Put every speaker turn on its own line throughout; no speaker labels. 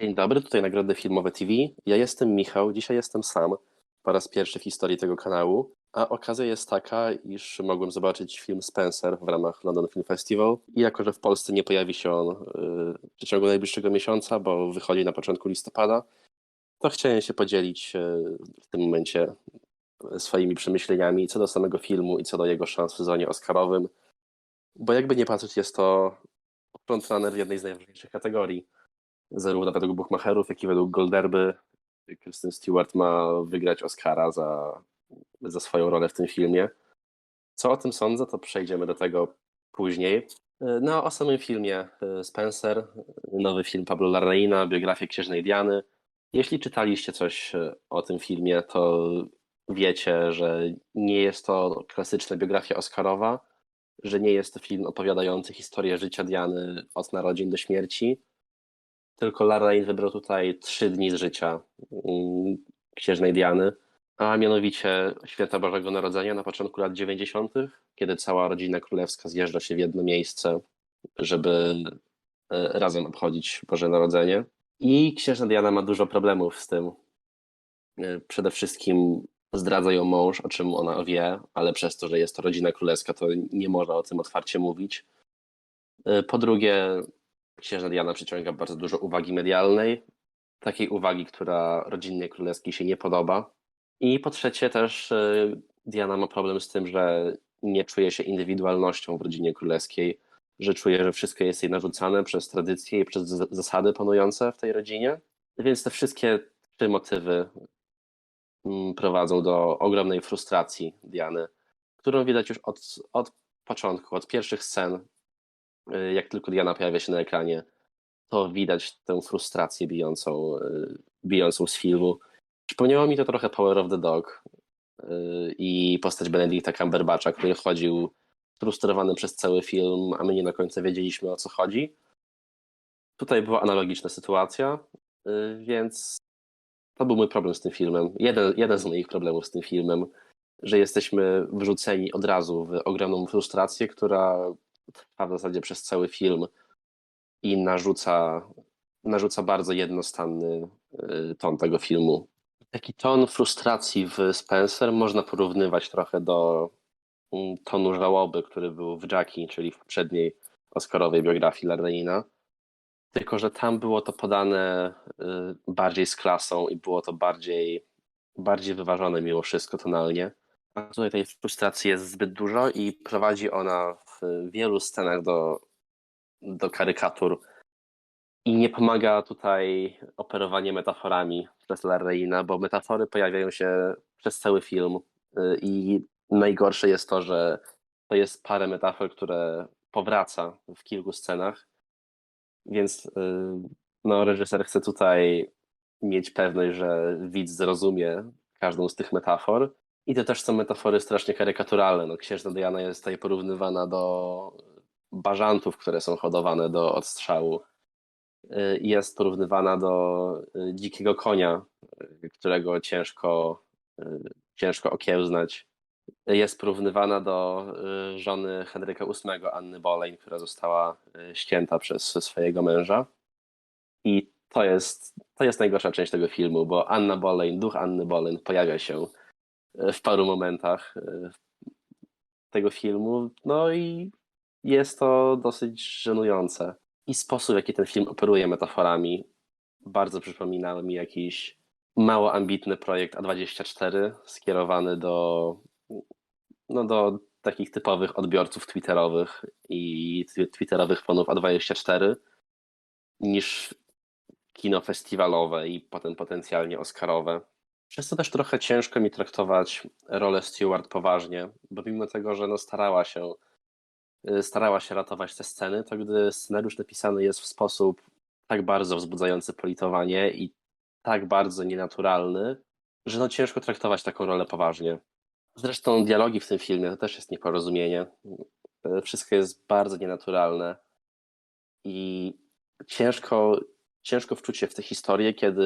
Dzień dobry, tutaj Nagrody Filmowe TV. Ja jestem Michał, dzisiaj jestem sam po raz pierwszy w historii tego kanału, a okazja jest taka, iż mogłem zobaczyć film Spencer w ramach London Film Festival i jako, że w Polsce nie pojawi się on y, w przeciągu najbliższego miesiąca, bo wychodzi na początku listopada, to chciałem się podzielić y, w tym momencie swoimi przemyśleniami co do samego filmu i co do jego szans w sezonie Oscarowym, bo jakby nie patrzeć jest to frontrunner jednej z najważniejszych kategorii zarówno według Buchmacherów, jak i według Golderby. Kristen Stewart ma wygrać Oscara za, za swoją rolę w tym filmie. Co o tym sądzę, to przejdziemy do tego później. No, o samym filmie Spencer, nowy film Pablo Larraína, biografię księżnej Diany. Jeśli czytaliście coś o tym filmie, to wiecie, że nie jest to klasyczna biografia Oscarowa, że nie jest to film opowiadający historię życia Diany od narodzin do śmierci, tylko Larraín wybrał tutaj trzy dni z życia mm, księżnej Diany, a mianowicie święta Bożego Narodzenia na początku lat 90., kiedy cała rodzina królewska zjeżdża się w jedno miejsce, żeby e, razem obchodzić Boże Narodzenie. I księżna Diana ma dużo problemów z tym. E, Przede wszystkim zdradza ją mąż, o czym ona wie, ale przez to, że jest to rodzina królewska, to nie można o tym otwarcie mówić. E, Po drugie, księżna Diana przyciąga bardzo dużo uwagi medialnej, takiej uwagi, która rodzinnej królewskiej się nie podoba. I po trzecie też y, Diana ma problem z tym, że nie czuje się indywidualnością w rodzinie królewskiej, że czuje, że wszystko jest jej narzucane przez tradycje i przez zasady panujące w tej rodzinie. Więc te wszystkie trzy motywy mm, prowadzą do ogromnej frustracji Diany, którą widać już od, od początku, od pierwszych scen, jak tylko Diana pojawia się na ekranie, to widać tę frustrację bijącą, y, bijącą z filmu. Przypomniało mi to trochę Power of the Dog y, i postać Benedicta Cumberbatcha, który chodził frustrowany przez cały film, a my nie do końca wiedzieliśmy o co chodzi. Tutaj była analogiczna sytuacja, y, więc to był mój problem z tym filmem. Jeden, jeden z moich problemów z tym filmem, że jesteśmy wrzuceni od razu w ogromną frustrację, która trwa w zasadzie przez cały film i narzuca, narzuca bardzo jednostronny y, ton tego filmu. Taki ton frustracji w Spencer można porównywać trochę do mm, tonu żałoby, który był w Jackie, czyli w poprzedniej Oscarowej biografii Larraína. Tylko, że tam było to podane y, bardziej z klasą i było to bardziej, bardziej wyważone mimo wszystko tonalnie. A tutaj tej frustracji jest zbyt dużo i prowadzi ona w wielu scenach do, do karykatur. I nie pomaga tutaj operowanie metaforami przez Larraína, bo metafory pojawiają się przez cały film. Y, I najgorsze jest to, że to jest parę metafor, które powraca w kilku scenach. Więc y, no, reżyser chce tutaj mieć pewność, że widz zrozumie każdą z tych metafor. I to też są metafory strasznie karykaturalne. No, księżna Diana jest tutaj porównywana do bażantów, które są hodowane do odstrzału. Y, Jest porównywana do y, dzikiego konia, y, którego ciężko, ciężko okiełznać. Jest porównywana do żony Henryka VIII, Anny Boleyn, która została ścięta przez swojego męża. I to jest, to jest najgorsza część tego filmu, bo Anna Boleyn, duch Anny Boleyn pojawia się w paru momentach y, tego filmu. No i jest to dosyć żenujące. I sposób, w jaki ten film operuje metaforami, bardzo przypomina mi jakiś mało ambitny projekt A24 skierowany do, no do takich typowych odbiorców twitterowych i twi- twitterowych fanów A24 niż kino festiwalowe i potem potencjalnie Oscarowe. Przez to też trochę ciężko mi traktować rolę Stewart poważnie, bo mimo tego, że no starała się y, starała się ratować te sceny, to gdy scenariusz napisany jest w sposób tak bardzo wzbudzający politowanie i tak bardzo nienaturalny, że no ciężko traktować taką rolę poważnie. Zresztą dialogi w tym filmie to też jest nieporozumienie. Y, Wszystko jest bardzo nienaturalne i ciężko, ciężko wczuć się w tę historię, kiedy,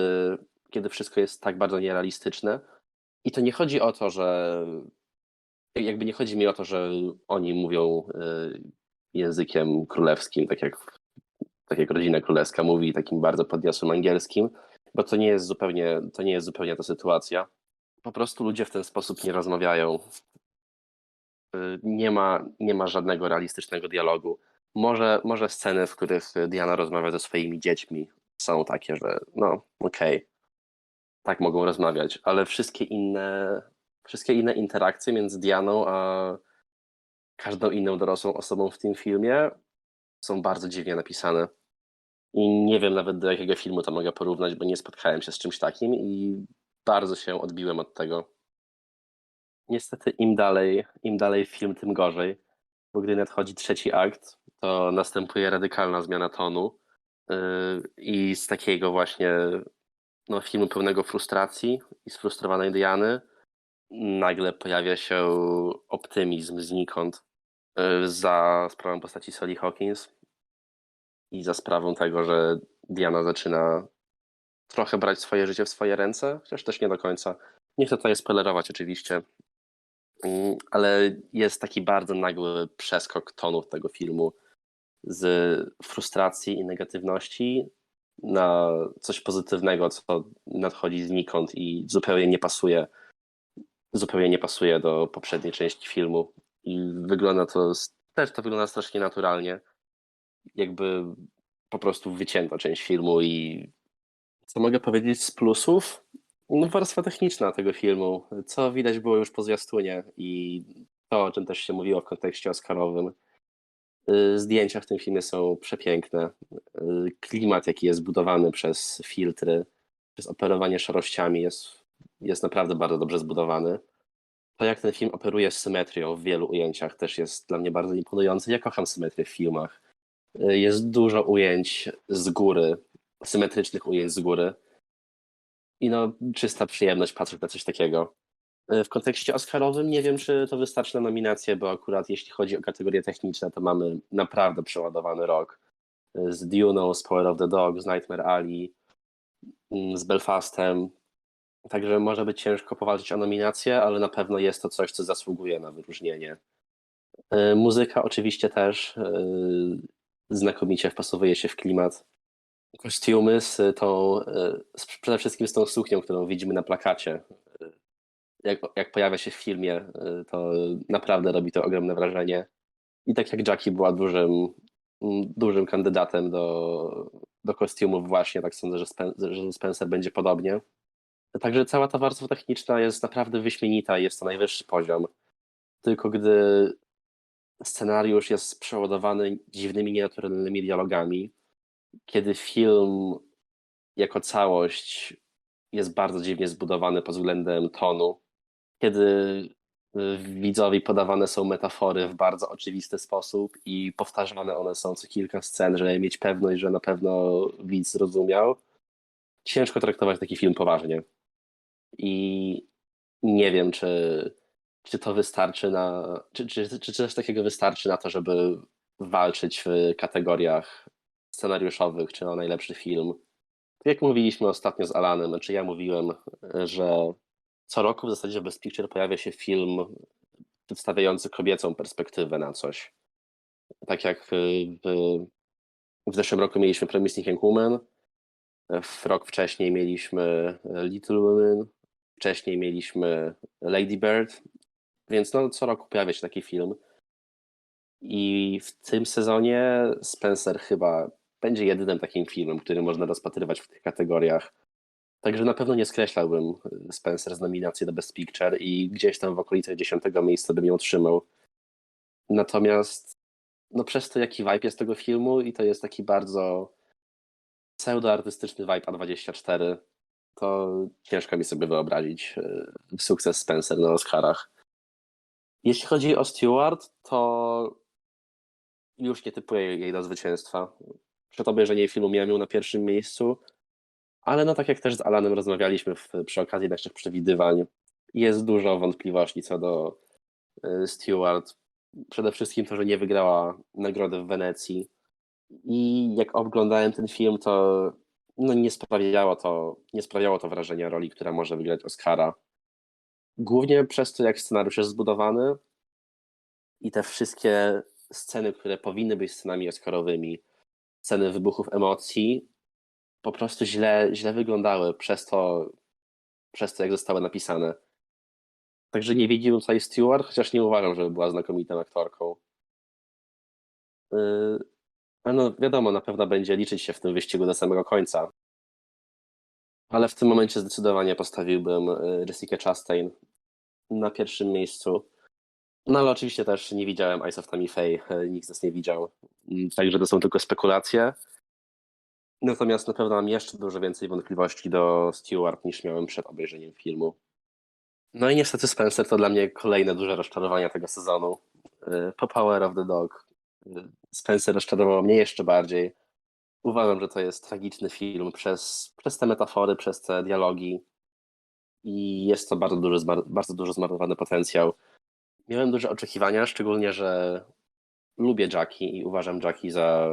kiedy wszystko jest tak bardzo nierealistyczne. I to nie chodzi o to, że jakby nie chodzi mi o to, że oni mówią y, językiem królewskim, tak jak tak jak rodzina królewska mówi, takim bardzo podniosłym angielskim, bo to nie jest zupełnie, to nie jest zupełnie ta sytuacja. Po prostu ludzie w ten sposób nie rozmawiają. Y, Nie ma, nie ma żadnego realistycznego dialogu. Może, może sceny, w których Diana rozmawia ze swoimi dziećmi, są takie, że no okej, tak mogą rozmawiać, ale wszystkie inne, wszystkie inne interakcje między Dianą a każdą inną dorosłą osobą w tym filmie są bardzo dziwnie napisane. I nie wiem nawet do jakiego filmu to mogę porównać, bo nie spotkałem się z czymś takim i bardzo się odbiłem od tego. Niestety im dalej, im dalej film, tym gorzej, bo gdy nadchodzi trzeci akt, to następuje radykalna zmiana tonu yy, i z takiego właśnie no, filmu pełnego frustracji i sfrustrowanej Diany nagle pojawia się optymizm znikąd yy, za sprawą postaci Sally Hawkins i za sprawą tego, że Diana zaczyna trochę brać swoje życie w swoje ręce, chociaż też nie do końca. Nie chcę tutaj spoilerować oczywiście, Mm, ale jest taki bardzo nagły przeskok tonów tego filmu z frustracji i negatywności na coś pozytywnego, co nadchodzi znikąd i zupełnie nie pasuje zupełnie nie pasuje do poprzedniej części filmu i wygląda to też to wygląda strasznie naturalnie jakby po prostu wycięto część filmu i co mogę powiedzieć z plusów? No, warstwa techniczna tego filmu, co widać było już po zwiastunie i to, o czym też się mówiło w kontekście oscarowym. Y, Zdjęcia w tym filmie są przepiękne. Y, Klimat, jaki jest zbudowany przez filtry, przez operowanie szarościami jest, jest naprawdę bardzo dobrze zbudowany. To, jak ten film operuje symetrią w wielu ujęciach, też jest dla mnie bardzo imponujące. Ja kocham symetrię w filmach. Y, Jest dużo ujęć z góry, symetrycznych ujęć z góry i no, czysta przyjemność patrzeć na coś takiego. W kontekście Oscarowym nie wiem, czy to wystarczy na nominację, bo akurat jeśli chodzi o kategorie techniczne, to mamy naprawdę przeładowany rok. E, Z Dune, z Power of the Dog, z Nightmare Alley, mm, z Belfastem. Także może być ciężko powalczyć o nominację, ale na pewno jest to coś, co zasługuje na wyróżnienie. E, Muzyka oczywiście też e, znakomicie wpasowuje się w klimat kostiumy z tą, przede wszystkim z tą suknią, którą widzimy na plakacie. Jak, jak pojawia się w filmie, e, to naprawdę robi to ogromne wrażenie. I tak jak Jackie była dużym, m, dużym kandydatem do, do kostiumów właśnie, tak sądzę, że, Spen, że Spencer będzie podobnie. Także cała ta warstwa techniczna jest naprawdę wyśmienita i jest to najwyższy poziom. Tylko gdy scenariusz jest przeładowany dziwnymi, nienaturalnymi dialogami, kiedy film jako całość jest bardzo dziwnie zbudowany pod względem tonu, kiedy y, widzowi podawane są metafory w bardzo oczywisty sposób i powtarzane one są co kilka scen, żeby mieć pewność, że na pewno widz zrozumiał, ciężko traktować taki film poważnie. I nie wiem, czy, czy to wystarczy na. Czy, czy, czy coś takiego wystarczy na to, żeby walczyć w kategoriach scenariuszowych, czy o najlepszy film. Jak mówiliśmy ostatnio z Alanem, znaczy ja mówiłem, że co roku w zasadzie w Best Picture pojawia się film przedstawiający kobiecą perspektywę na coś. Tak jak w, w zeszłym roku mieliśmy Promising Young Woman, w rok wcześniej mieliśmy Little Women, wcześniej mieliśmy Lady Bird, więc no, co roku pojawia się taki film. I w tym sezonie Spencer chyba będzie jedynym takim filmem, który można rozpatrywać w tych kategoriach. Także na pewno nie skreślałbym Spencer z nominacji do Best Picture i gdzieś tam w okolicach dziesiątego miejsca bym ją trzymał. Natomiast no przez to, jaki vibe jest tego filmu i to jest taki bardzo pseudoartystyczny vibe A24, to ciężko mi sobie wyobrazić e, sukces Spencer na Oscarach. Jeśli chodzi o Stewart, to już nie typuję jej do zwycięstwa. Przed obejrzeniem filmu miałem ją na pierwszym miejscu, ale no tak jak też z Alanem rozmawialiśmy w, przy okazji naszych przewidywań, jest dużo wątpliwości co do y, Stewart. Przede wszystkim to, że nie wygrała nagrody w Wenecji. I jak oglądałem ten film, to no nie sprawiało to, nie sprawiało to wrażenia roli, która może wygrać Oscara. Głównie przez to, jak scenariusz jest zbudowany i te wszystkie sceny, które powinny być scenami Oscarowymi, sceny wybuchów emocji po prostu źle, źle wyglądały przez to, przez to, jak zostały napisane. Także nie widziałem tutaj Stewart, chociaż nie uważam, żeby była znakomitą aktorką. Yy, no wiadomo, na pewno będzie liczyć się w tym wyścigu do samego końca. Ale w tym momencie zdecydowanie postawiłbym yy, Jessica Chastain na pierwszym miejscu. No ale oczywiście też nie widziałem Eyes of Tammy Faye, yy, nikt z nas nie widział. Mm, Także to są tylko spekulacje. Natomiast na pewno mam jeszcze dużo więcej wątpliwości do Stewart niż miałem przed obejrzeniem filmu. No i niestety Spencer to dla mnie kolejne duże rozczarowania tego sezonu. Yy, Po Power of the Dog. Yy, Spencer rozczarował mnie jeszcze bardziej. Uważam, że to jest tragiczny film przez, przez te metafory, przez te dialogi. I jest to bardzo duży, bardzo dużo zmarnowany potencjał. Miałem duże oczekiwania, szczególnie, że lubię Jackie i uważam Jackie za,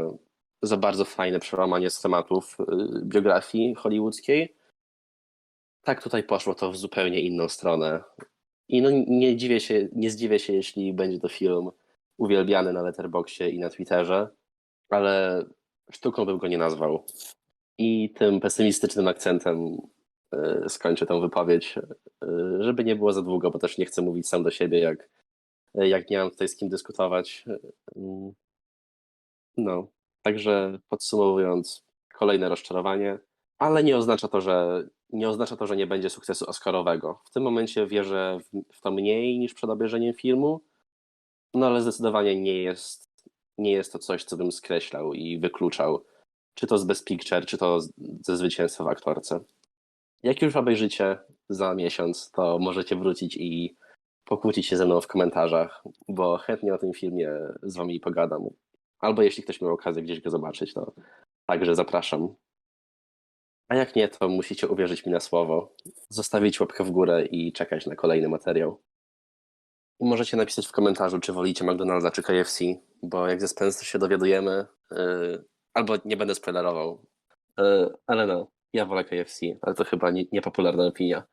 za bardzo fajne przełamanie schematów yy, biografii hollywoodzkiej. Tak tutaj poszło to w zupełnie inną stronę. I no nie dziwię się, nie zdziwię się, jeśli będzie to film uwielbiany na Letterboxie i na Twitterze, ale sztuką bym go nie nazwał. I tym pesymistycznym akcentem yy, skończę tę wypowiedź, yy, żeby nie było za długo, bo też nie chcę mówić sam do siebie, jak, jak nie mam tutaj z kim dyskutować. Yy, No, także podsumowując, kolejne rozczarowanie, ale nie oznacza to, że nie oznacza to, że nie będzie sukcesu Oscarowego. W tym momencie wierzę w, to mniej niż przed obejrzeniem filmu, no ale zdecydowanie nie jest, nie jest to coś, co bym skreślał i wykluczał, czy to z Best Picture, czy to ze zwycięstwa w aktorce. Jak już obejrzycie za miesiąc, to możecie wrócić i pokłócić się ze mną w komentarzach, bo chętnie o tym filmie z wami pogadam. Albo jeśli ktoś miał okazję gdzieś go zobaczyć, to także zapraszam. A jak nie, to musicie uwierzyć mi na słowo, zostawić łapkę w górę i czekać na kolejny materiał. I możecie napisać w komentarzu, czy wolicie McDonalda czy KFC, bo jak ze Spencer się dowiadujemy, yy, albo nie będę spoilerował, yy, ale no, ja wolę KFC, ale to chyba nie, niepopularna opinia.